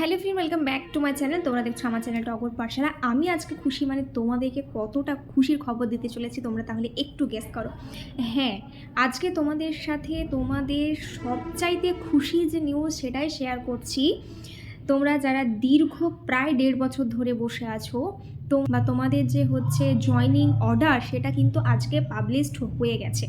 Hello free welcome back to my channel তোমরা দেখছ আমার চ্যানেলটা অগর পাঠশালা আমি আজকে খুশি মানে তোমাদেরকে কতটা খুশির খবর দিতে চলেছি, তোমরা তাহলে একটু গেস করো। হ্যাঁ আজকে তোমাদের সাথে তোমাদের সবচাইতে খুশি যে নিউজ সেটাই শেয়ার করছি। তোমরা যারা দীর্ঘ প্রায় দেড় বছর ধরে বসে আছো তো বা তোমাদের যে হচ্ছে জয়নিং অর্ডার সেটা কিন্তু আজকে পাবলিশড হয়ে গেছে।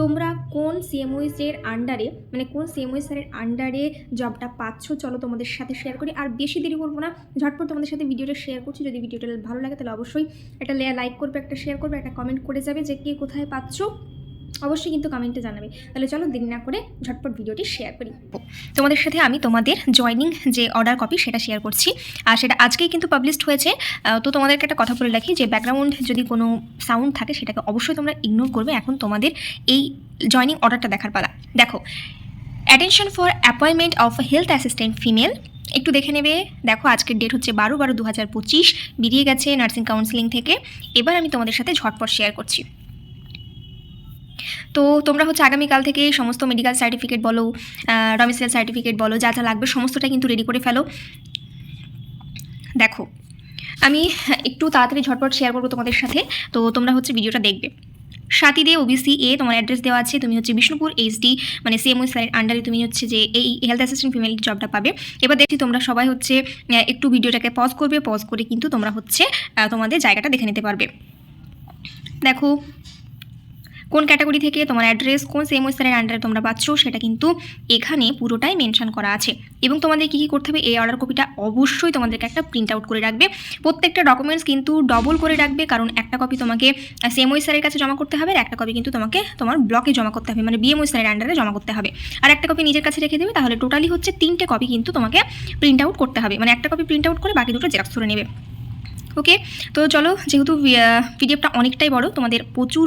তোমরা কোন সিএমওইসের আন্ডারে মানে কোন সিএমওই স্যারের আন্ডারে জবটা পাচ্ছ, চলো তোমাদের সাথে শেয়ার করি। আর বেশি দেরি করব না, ঝটপট তোমাদের সাথে ভিডিওটা শেয়ার করছি। যদি ভিডিওটা ভালো লাগে তাহলে অবশ্যই একটা লাইক করবে, একটা শেয়ার করবে, একটা কমেন্ট করে যাবে যে কে কোথায় পাচ্ছ। অবশ্যই কিন্তু কমেন্টে জানাবে। তাহলে চলো দেরি না করে ঝটপট ভিডিওটি শেয়ার করি। তোমাদের সাথে আমি তোমাদের জয়নিং যে অর্ডার কপি সেটা শেয়ার করছি। আর সেটা আজকেই কিন্তু পাবলিশড হয়েছে। তো তোমাদেরকে একটা কথা বলে রাখি যে ব্যাকগ্রাউন্ড যদি কোনো সাউন্ড থাকে সেটাকে অবশ্যই তোমরা ইগনোর করবে। এখন তোমাদের এই জয়নিং অর্ডারটা দেখার পালা। দেখো attention for appointment of health assistant female একটু দেখে নেবে। দেখো, আজকের ডেট হচ্ছে বারো বারো দু হাজার পঁচিশ। বেরিয়ে গেছে নার্সিং কাউন্সিলিং থেকে। এবার আমি তোমাদের সাথে ঝটপট শেয়ার করছি। তো তোমরা হচ্ছে আগামীকাল থেকে সমস্ত মেডিকেল সার্টিফিকেট বলো ডমিসাইল সার্টিফিকেট বলো, যা যা লাগবে সমস্তটা কিন্তু রেডি করে ফেলো। দেখো, আমি একটু তাড়াতাড়ি ঝটপট শেয়ার করব তোমাদের সাথে। তো তোমরা হচ্ছে ভিডিওটা দেখবে। সাথী দে ওবিসি এ তোমার অ্যাড্রেস দেওয়া আছে। তুমি হচ্ছে বিষ্ণুপুর এইচডি মানে সিএমও স্যারের আন্ডারে তুমি হচ্ছে যে এই হেলথ অ্যাসিস্ট্যান্ট ফিমেল জবটা পাবে। এবার দেখছি তোমরা সবাই হচ্ছে একটু ভিডিওটাকে পজ করবে। পজ করে কিন্তু তোমরা হচ্ছে তোমাদের জায়গাটা দেখে নিতে পারবে। দেখো কোন ক্যাটাগরি থেকে তোমার অ্যাড্রেস কোন সেম স্যারের আন্ডারে তোমরা পাচ্ছ, সেটা কিন্তু এখানে পুরোটাই মেনশন করা আছে। এবং তোমাদের কী কী করতে হবে, এই অর্ডার কপিটা অবশ্যই তোমাদেরকে একটা প্রিন্ট আউট করে রাখবে। প্রত্যেকটা ডকুমেন্টস কিন্তু ডবল করে রাখবে, কারণ একটা কপি তোমাকে সেম স্যারের কাছে জমা করতে হবে, আর একটা কপি কিন্তু তোমাকে তোমার ব্লকে জমা করতে হবে মানে বিএমও স্যারের আন্ডারে জমা করতে হবে। আর একটা কপি নিজের কাছে রেখে দেবে, তাহলে টোটালি হচ্ছে তিনটে কপি কিন্তু তোমাকে প্রিন্ট আউট করতে হবে। মানে একটা কপি প্রিন্ট আউট করে বাকি দুটো জেরক্স করে নেবে। ওকে তো চলো, যেহেতু পিডিএফটা অনেকটাই বড়, তোমাদের প্রচুর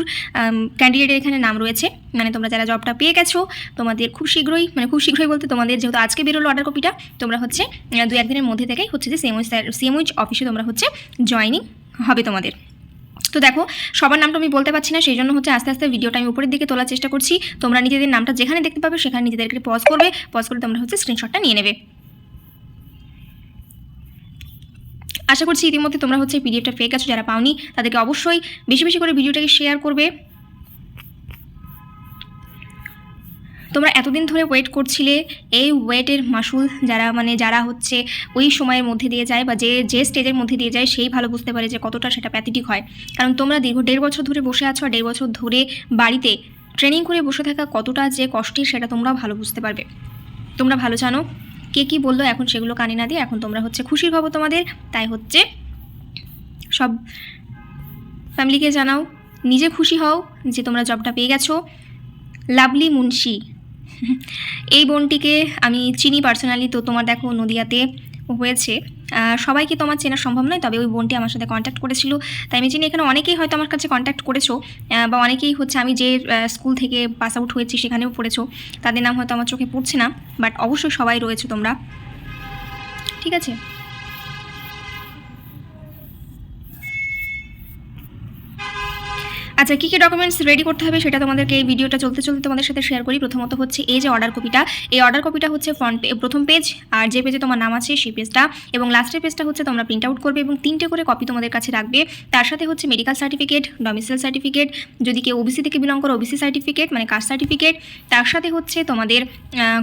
ক্যান্ডিডেটের এখানে নাম রয়েছে। মানে তোমরা যারা জবটা পেয়ে গেছো, তোমাদের খুব শীঘ্রই মানে খুব শীঘ্রই বলতে তোমাদের যেহেতু আজকে বেরোলো অর্ডার কপিটা তোমরা হচ্ছে দু একদিনের মধ্যে থেকেই হচ্ছে যে সেমওই সেমওইচ অফিসে তোমরা হচ্ছে জয়নিং হবে তোমাদের। তো দেখো, সবার নামটা আমি বলতে পারছি না, সেই জন্য হচ্ছে আস্তে আস্তে ভিডিওটা আমি উপরের দিকে তোলার চেষ্টা করছি। তোমরা নিজেদের নামটা যেখানে দেখতে পাবে, সেখানে নিজেদেরকে পজ করবে পজ করে তোমরা হচ্ছে স্ক্রিনশটটা নিয়ে নেবে। আশা করছি ইতিমধ্যে তোমরা হচ্ছে পিডিএফটা পেয়ে গেছো, যারা পাওনি তাদেরকে অবশ্যই বেশি বেশি করে ভিডিওটাকে শেয়ার করবে। তোমরা এতদিন ধরে ওয়েট করছিলে এই ওয়েটের মাসুল যারা মানে যারা হচ্ছে ওই সময়ের মধ্যে দিয়ে যায় বা যে যে স্টেজের মধ্যে দিয়ে যায় সেই ভালো বুঝতে পারে যে কতটা সেটা প্যাথেটিক হয়। কারণ তোমরা দীর্ঘ দেড় বছর ধরে বসে আছো আর দেড় বছর ধরে বাড়িতে ট্রেনিং করে বসে থাকা কতটা যে কষ্টের সেটা তোমরা ভালো বুঝতে পারবে। তোমরা ভালো জানো। কে কী বলল এখন সেগুলো কানে না দিয়ে এখন তোমরা হচ্ছে খুশির খবর তোমাদের। তাই হচ্ছে সব ফ্যামিলিকে জানাও, নিজে খুশি হও যে তোমরা জবটা পেয়ে গেছো। লাভলি মুন্সি, এই বোনটিকে আমি চিনি পার্সোনালি, তো তোমার দেখো নদিয়াতে হয়েছে। সবাইকে তোমার চেনা সম্ভব নয়, তবে ওই বোনটি আমার সাথে কন্ট্যাক্ট করেছিল। তাই আমি চিনি এখানে অনেকেই হয়তো আমার কাছে কন্ট্যাক্ট করেছ বা অনেকেই হচ্ছে আমি যে স্কুল থেকে পাস আউট হয়েছি সেখানেও পড়েছো, তাদের নাম হয়তো আমার চোখে পড়ছে না বাট অবশ্যই সবাই রয়েছে তোমরা। ঠিক আছে? আচ্ছা কী কী ডকুমেন্টস রেডি করতে হবে সেটা তোমাদেরকে এই ভিডিওটা চলতে চলতে তোমাদের সাথে শেয়ার করি। প্রথমত হচ্ছে এই যে অর্ডার কপিটা এই অর্ডার কপিটা হচ্ছে ফ্রন্ট প্রথম পেজ আর যে পেজে তোমার নাম আছে সেই পেজটা এবং লাস্টের পেজটা হচ্ছে তোমরা প্রিন্ট আউট করবে এবং তিনটে করে কপি তোমাদের কাছে রাখবে। তার সাথে হচ্ছে মেডিকেল সার্টিফিকেট ডমিসাইল সার্টিফিকেট যদি কেউ ওবিসি থেকে বিলং করো ওবিসি সার্টিফিকেট মানে কাস্ট সার্টিফিকেট তার সাথে হচ্ছে তোমাদের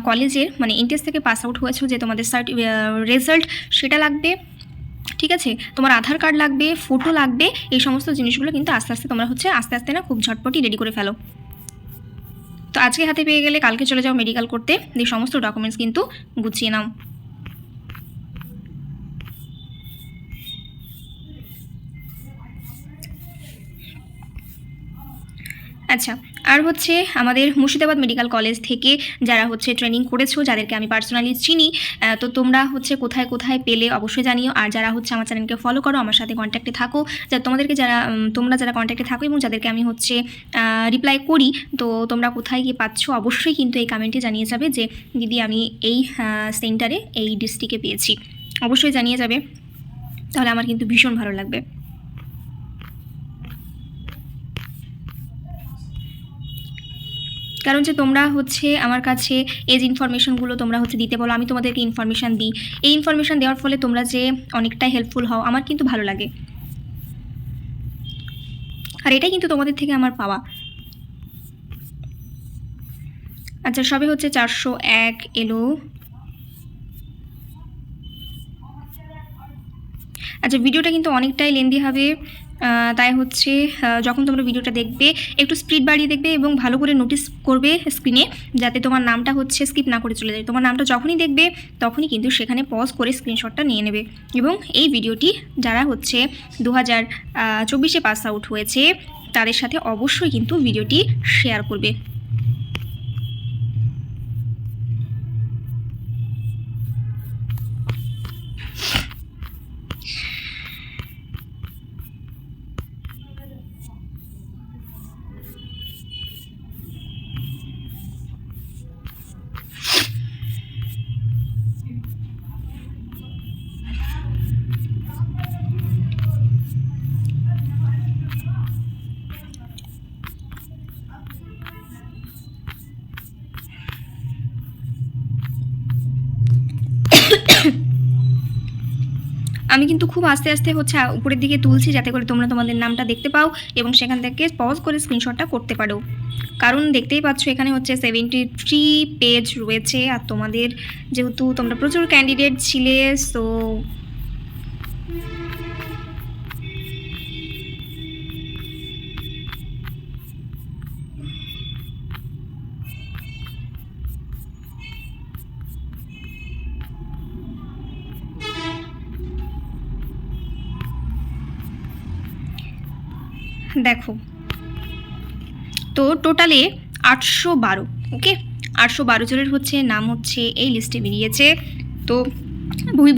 কলেজের মানে ইন্টেস থেকে পাস আউট হয়েছে যে তোমাদের রেজাল্ট সেটা লাগবে। ঠিক আছে? তোমার আধার কার্ড লাগবে ফটো লাগবে, এই সমস্ত জিনিসগুলো কিন্তু আস্তে আস্তে তোমরা হচ্ছে আস্তে আস্তে না খুব ঝটপটই রেডি করে ফেলো। তো আজকে হাতে পেয়ে গেলে কালকে চলে যাও মেডিকেল করতে এই সমস্ত ডকুমেন্টস কিন্তু গুছিয়ে নাও। আচ্ছা আর হচ্ছে আমাদের মুর্শিদাবাদ মেডিকেল কলেজ থেকে যারা হচ্ছে ট্রেনিং করেছ, যাদেরকে আমি পার্সোনালি চিনি তো তোমরা হচ্ছে কোথায় কোথায় পেলে অবশ্যই জানিও। আর যারা হচ্ছে আমার চ্যানেলকে ফলো করো, আমার সাথে কন্ট্যাক্টে থাকো। যা তোমাদেরকে যারা তোমরা যারা কন্ট্যাক্টে থাকো এবং যাদেরকে আমি হচ্ছে রিপ্লাই করি, তো তোমরা কোথায় গিয়ে পাচ্ছ অবশ্যই কিন্তু এই কমেন্টে জানিয়ে যাবে যে, দিদি, আমি এই সেন্টারে এই ডিস্ট্রিক্টে পেয়েছি। অবশ্যই জানিয়ে যাবে। তাহলে আমার কিন্তু ভীষণ ভালো লাগবে। কারণ যে তোমরা হচ্ছে আমার কাছে এজ ইনফরমেশনগুলো তোমরা হচ্ছে দিতে বলো, আমি তোমাদেরকে ইনফরমেশান দিই। এই ইনফরমেশান দেওয়ার ফলে তোমরা যে অনেকটাই হেল্পফুল হও, আমার কিন্তু ভালো লাগে। আর এটাই কিন্তু তোমাদের থেকে আমার পাওয়া। আচ্ছা সবে হচ্ছে চারশো এক এলো। আচ্ছা ভিডিওটা কিন্তু অনেকটাই লেন্দি হবে। তাই হচ্ছে যখন তোমরা ভিডিওটা দেখবে, একটু স্পিড বাড়িয়ে দেখবে এবং ভালো করে নোটিস করবে স্ক্রিনে যাতে তোমার নামটা হচ্ছে স্কিপ না করে চলে যায়। তোমার নামটা যখনই দেখবে, তখনই কিন্তু সেখানে পজ করে স্ক্রিনশটটা নিয়ে নেবে। এবং এই ভিডিওটি যারা হচ্ছে দু হাজার চব্বিশে পাস আউট হয়েছে, তাদের সাথে অবশ্যই কিন্তু ভিডিওটি শেয়ার করবে। আমি কিন্তু খুব আস্তে আস্তে হচ্ছে উপরের দিকে তুলছি যাতে করে তোমরা তোমাদের নামটা দেখতে পাও এবং সেখান থেকে পজ করে স্ক্রিনশটটা করতে পারো। কারণ দেখতেই পাচ্ছ এখানে হচ্ছে সেভেন্টি থ্রি পেজ রয়েছে আর তোমাদের যেহেতু তোমরা প্রচুর ক্যান্ডিডেট ছিলে সো দেখো। তো টোটালে আটশো বারো ওকে আটশো বারো জনের হচ্ছে নাম হচ্ছে এই লিস্টে বেরিয়েছে। তো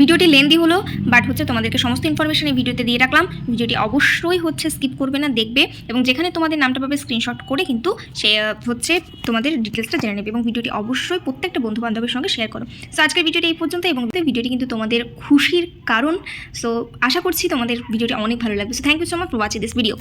ভিডিওটি লেন্দি হলো বাট হচ্ছে তোমাদেরকে সমস্ত ইনফরমেশন এই ভিডিওতে দিয়ে রাখলাম। ভিডিওটি অবশ্যই হচ্ছে স্কিপ করবে না, দেখবে। এবং যেখানে তোমাদের নামটা পাবে স্ক্রিনশট করে কিন্তু সে হচ্ছে তোমাদের ডিটেলসটা জেনে নেবে এবং ভিডিওটি অবশ্যই প্রত্যেকটা বন্ধু বান্ধবের সঙ্গে শেয়ার করো। সো আজকের ভিডিওটি এই পর্যন্ত এবং ভিডিওটি কিন্তু তোমাদের খুশির কারণ। সো আশা করছি তোমাদের ভিডিওটি অনেক ভালো লাগবে। So thank you so much for watching this video